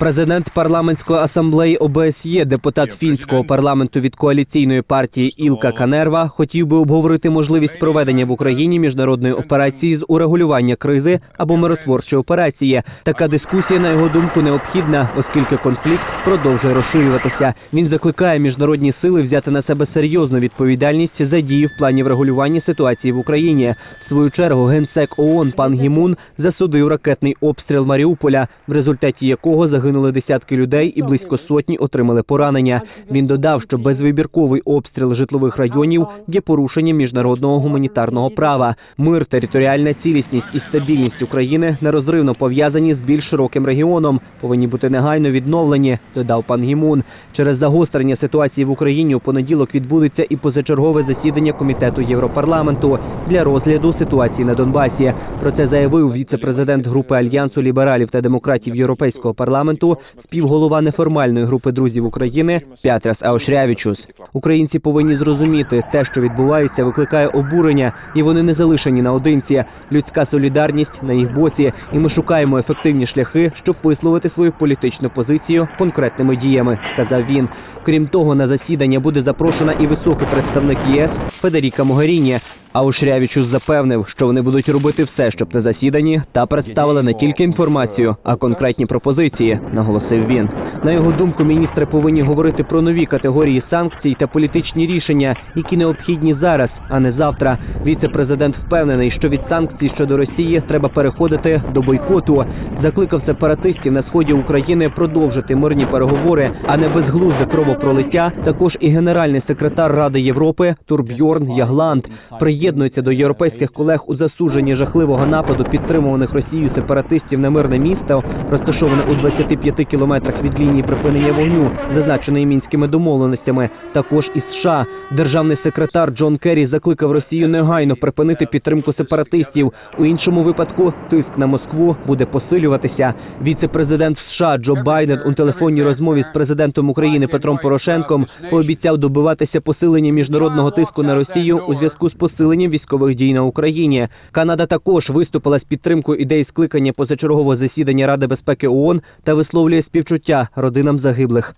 Президент парламентської асамблеї ОБСЄ, депутат фінського парламенту від коаліційної партії Ілка Канерва, хотів би обговорити можливість проведення в Україні міжнародної операції з урегулювання кризи або миротворчої операції. Така дискусія, на його думку, необхідна, оскільки конфлікт продовжує розширюватися. Він закликає міжнародні сили взяти на себе серйозну відповідальність за дії в плані врегулювання ситуації в Україні. В свою чергу генсек ООН пан Гімун засудив ракетний обстріл Маріуполя, в результаті якого загинули десятки людей і близько сотні отримали поранення. Він додав, що безвибірковий обстріл житлових районів є порушенням міжнародного гуманітарного права. Мир, територіальна цілісність і стабільність України нерозривно пов'язані з більш широким регіоном. Повинні бути негайно відновлені, додав пан Гімун. Через загострення ситуації в Україні у понеділок відбудеться і позачергове засідання комітету Європарламенту для розгляду ситуації на Донбасі. Про це заявив віце-президент групи альянсу лібералів та демократів Європейського парламенту, співголова неформальної групи друзів України Пятрас Аушрявічус. Українці повинні зрозуміти, те, що відбувається, викликає обурення, і вони не залишені наодинці. Людська солідарність на їх боці, і ми шукаємо ефективні шляхи, щоб висловити свою політичну позицію конкретними діями, сказав він. Крім того, на засідання буде запрошена і високий представник ЄС Федеріка Могеріні. А Ушрявічус запевнив, що вони будуть робити все, щоб на засіданні та представили не тільки інформацію, а конкретні пропозиції, наголосив він. На його думку, міністри повинні говорити про нові категорії санкцій та політичні рішення, які необхідні зараз, а не завтра. Віце-президент впевнений, що від санкцій щодо Росії треба переходити до бойкоту. Закликав сепаратистів на сході України продовжити мирні переговори, а не безглузде кровопролиття. Також і генеральний секретар Ради Європи Турбьорн Ягланд приєднується до європейських колег у засудженні жахливого нападу підтримуваних Росією сепаратистів на мирне місто, розташоване у 25 кілометрах від лінії припинення вогню, зазначеної мінськими домовленостями. Також і США державний секретар Джон Керрі закликав Росію негайно припинити підтримку сепаратистів. У іншому випадку тиск на Москву буде посилюватися. Віце-президент США Джо Байден у телефонній розмові з президентом України Петром Порошенком пообіцяв добиватися посилення міжнародного тиску на Росію у зв'язку з посиленням військових дій на Україні. Канада також виступила з підтримкою ідеї скликання позачергового засідання Ради безпеки ООН та висловлює співчуття родинам загиблих.